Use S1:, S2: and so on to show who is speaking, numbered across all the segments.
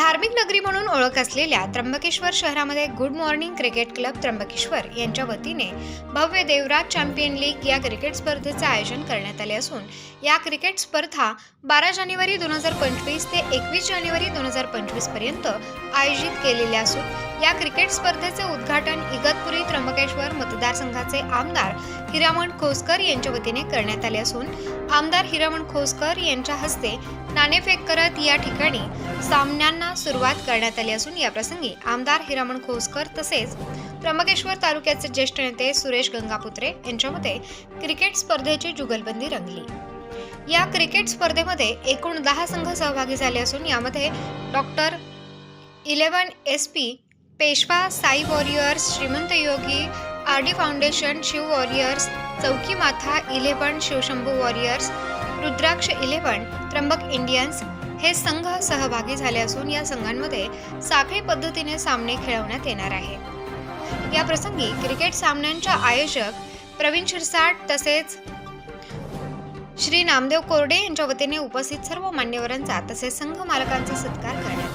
S1: धार्मिक नगरी म्हणून ओळख असलेल्या त्र्यंबकेश्वर शहरामध्ये good morning cricket club Trimbakeshwar यांच्या वतीने भव्य देवराज चॅम्पियन लीग या क्रिकेट स्पर्धेचे आयोजन करण्यात आले असून या क्रिकेट स्पर्धा बारा जानेवारी दोन हजार पंचवीस ते एकवीस जानेवारी दोन हजार पंचवीसपर्यंत आयोजित केलेल्या असून या क्रिकेट स्पर्धेचे उद्घाटन इगतपुरी त्र्यंबकेश्वर मतदारसंघाचे आमदार हिरामण खोसकर यांच्या वतीने करण्यात आले असून आमदार हिरामण खोसकर यांच्या हस्ते नाणेफेक करत या ठिकाणी सामन्यांना सुरुवात करण्यात आली असून या प्रसंगी आमदार हिरामण खोसकर तसेच त्र्यंबकेश्वर तालुक्याचे ज्येष्ठ नेते सुरेश गंगापुत्रे यांच्यामध्ये क्रिकेट स्पर्धेची जुगलबंदी रंगली. या क्रिकेट स्पर्धेमध्ये एकूण दहा संघ सहभागी झाले असून यामध्ये doctor eleven S P Peshwa Sai warriors Shrimant Yogi R D foundation Shiv warriors Chauki Matha eleven Shivshambhu warriors Rudraksh eleven Trimbak Indians हे संघ सहभागी झाले असून या संघांमध्ये साखळी पद्धतीने सामने खेळवण्यात येणार आहे. या प्रसंगी क्रिकेट सामन्यांच्या आयोजक प्रवीण शिरसाट तसेच श्री नामदेव कोरडे यांच्या वतीने उपस्थित सर्व मान्यवरांचा तसेच संघ मालकांचा सत्कार करण्यात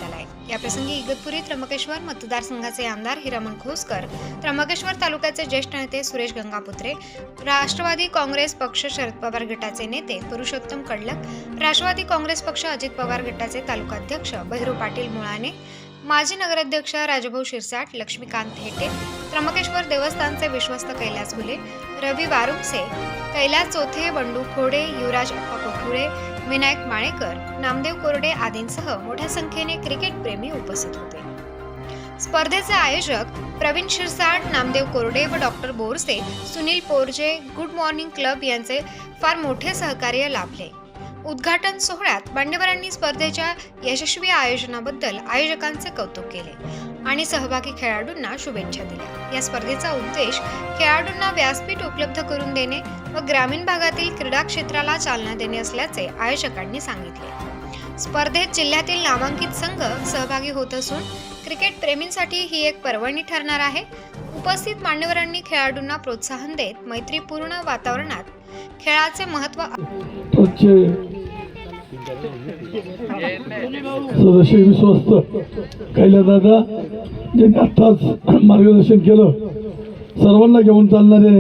S1: याप्रसंगी इगतपुरी त्र्यंबकेश्वर मतदारसंघाचे आमदार हिरामण खोसकर त्र्यंबकेश्वर तालुक्याचे ज्येष्ठ नेते सुरेश गंगापुत्रे राष्ट्रवादी काँग्रेस पक्ष शरद पवार गटाचे नेते पुरुषोत्तम कडलक राष्ट्रवादी काँग्रेस पक्ष अजित पवार गटाचे तालुकाध्यक्ष बहिरू पाटील मुळाने माजी नगराध्यक्ष राजभाऊ शिरसाट लक्ष्मीकांत हेटे त्र्यंबकेश्वर देवस्थानचे विश्वस्त कैलास घुले रवी वारुमसे कैलास चोथे बंडू खोडे युवराज अप्पा कोठुळे विनायक माळेकर नामदेव कोरडे आदींसह मोठ्या संख्येने क्रिकेट प्रेमी उपस्थित होते. स्पर्धेचे आयोजक प्रवीण शिरसाट नामदेव कोरडे व doctor Borse Sunil Porje good morning club यांचे फार मोठे सहकार्य लाभले. उद्घाटन सोहळ्यात बांडेवरांनी स्पर्धेच्या यशस्वी आयोजनाबद्दल आयोजकांचे कौतुक केले. आणि सहभागी खेळाडूंना शुभेच्छा दिल्या. या स्पर्धेचा उद्देश खेळाडूंना व्यासपीठ उपलब्ध करून देणे व ग्रामीण भागातील क्रीडा क्षेत्राला चालना देणे असल्याचे आयोजकांनी सांगितले. स्पर्धेत जिल्ह्यातील नामांकित संघ सहभागी होत असून क्रिकेट प्रेमींसाठी ही एक पर्वणी ठरणार आहे. उपस्थित मान्यवरांनी खेळाडूंना प्रोत्साहन देत मैत्रीपूर्ण वातावरणात खेळाचे महत्त्व
S2: सदस्य विश्वस्त कैलादादा ज्यांनी आत्ताच मार्गदर्शन केलं सर्वांना घेऊन चालणारे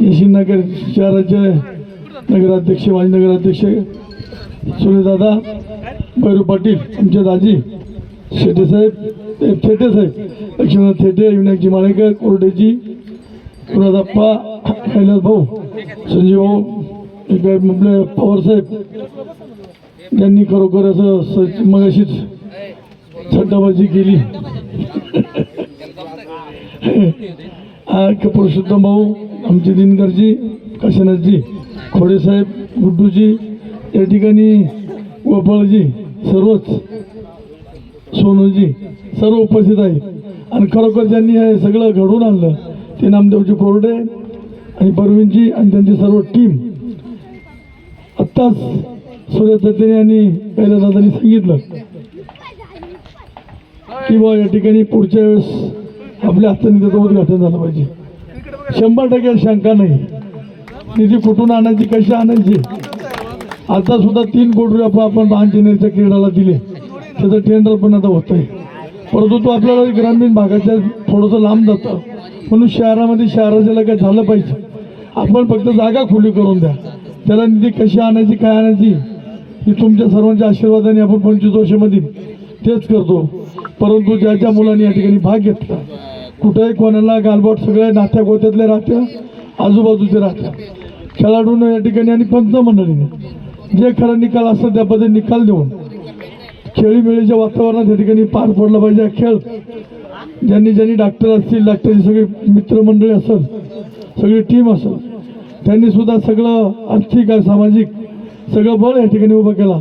S2: यशीनगर शहराचे नगराध्यक्ष माजी नगराध्यक्ष सुरेदादा भैरू पाटील आमचे दाजी शेटे साहेब लक्ष्मीनाथ थेटे साहेब लक्ष्मण विनायकजी माळेकर कोरडेजी गुरुदाप्पा कैलास भाऊ संजीव भाऊ एक आहे आपले पवार साहेब त्यांनी खरोखर असं मग मगाशीच छड्डाबाजी केली. पुरुषोत्तम भाऊ आमचे दिनकरजी काशीनाथजी खोडेसाहेब गुड्डूजी या ठिकाणी गोपाळजी सर्वच सोनूजी सर्व उपस्थित आहे आणि खरोखर ज्यांनी हे सगळं घडवून आणलं ते नामदेवजी कोरडे आणि परवीनजी आणि त्यांची सर्व टीम आत्ताच सूर्यदत्तने आणि कैलासदादांनी सांगितलं की बा या ठिकाणी पुढच्या वेळेस आपल्या हाताने त्याचं उद्घाटन झालं पाहिजे. शंभर टक्के शंका नाही. निधी कुठून आणायची कशी आणायची? आता सुद्धा तीन कोटी रुपये आपण महानचेनेरच्या क्रीडाला दिले. त्याचं टेंडर पण आता होत आहे परंतु तो आपल्याला ग्रामीण भागाच्या थोडंसं लांब जातं. म्हणून शहरामध्ये शहराच्या काय झालं पाहिजे? आपण फक्त जागा खुली करून द्या. त्याला निधी कशी आणायची काय आणायची? ही तुमच्या सर्वांच्या आशीर्वादाने आपण पंचवीस वर्षामध्ये तेच करतो. परंतु ज्या ज्या मुलांनी या ठिकाणी भाग घेतला कुठंही कोणाला गालबोट सगळ्या नात्या गोत्यातल्या राहत्या आजूबाजूचे राहत्या. खेळाडूंना या ठिकाणी आणि पंचमंडळीने जे खरा निकाल असतात त्या पद्धतीने निकाल देऊन खेळीमेळीच्या वातावरणात या ठिकाणी पार पडला पाहिजे हा खेळ. ज्यांनी ज्यांनी डॉक्टर असतील डॉक्टरची सगळी मित्रमंडळी असेल सगळी टीम असेल त्यांनी सुद्धा सगळं आर्थिक आणि सामाजिक सगळं बळ या ठिकाणी उभं केला.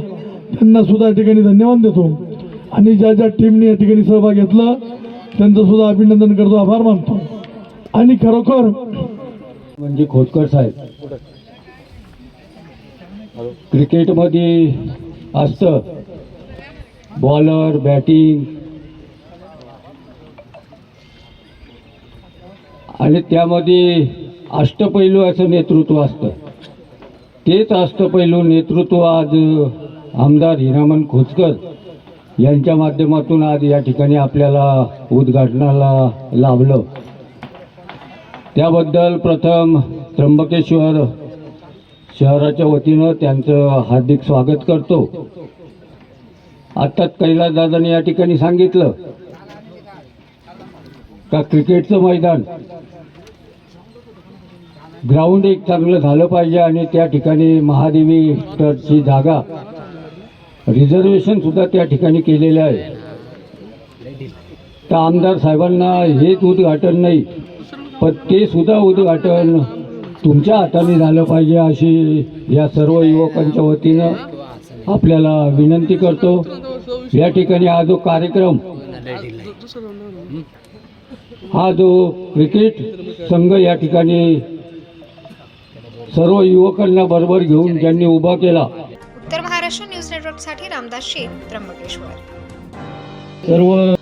S2: त्यांना सुद्धा या ठिकाणी धन्यवाद देतो. आणि ज्या ज्या टीमने या ठिकाणी सहभाग घेतला त्यांचं सुद्धा अभिनंदन करतो आभार मानतो. आणि खरोखर
S3: म्हणजे खोतकर साहेब क्रिकेटमध्ये असतं बॉलर बॅटिंग आणि त्यामध्ये अष्टपैलू असं नेतृत्व असतं. तेच असतं पहिलं नेतृत्व आज आमदार हिरामन खोचकर यांच्या माध्यमातून आज या ठिकाणी आपल्याला उद्घाटनाला लाभलं. त्याबद्दल प्रथम त्र्यंबकेश्वर शहराच्या वतीनं त्यांचं हार्दिक स्वागत करतो. आत्ताच कैलासदादांनी या ठिकाणी सांगितलं का क्रिकेटचं मैदान ग्राउंड एक चांगलं झालं पाहिजे आणि त्या ठिकाणी महादेवी ट्रस्टची जागा रिझर्वेशन सुद्धा त्या ठिकाणी केलेलं आहे. तर आमदार साहेबांना हेच उद्घाटन नाही पण ते सुद्धा उद्घाटन तुमच्या हाताने झालं पाहिजे अशी या सर्व युवकांच्या वतीनं आपल्याला विनंती करतो. या ठिकाणी हा जो कार्यक्रम हा जो क्रिकेट संघ या ठिकाणी सर्व युवकांना बरोबर घेऊन ज्यांनी उभा केला.
S1: उत्तर महाराष्ट्र न्यूज नेटवर्कसाठी रामदास शेत त्र्यंबकेश्वर.
S3: सर्व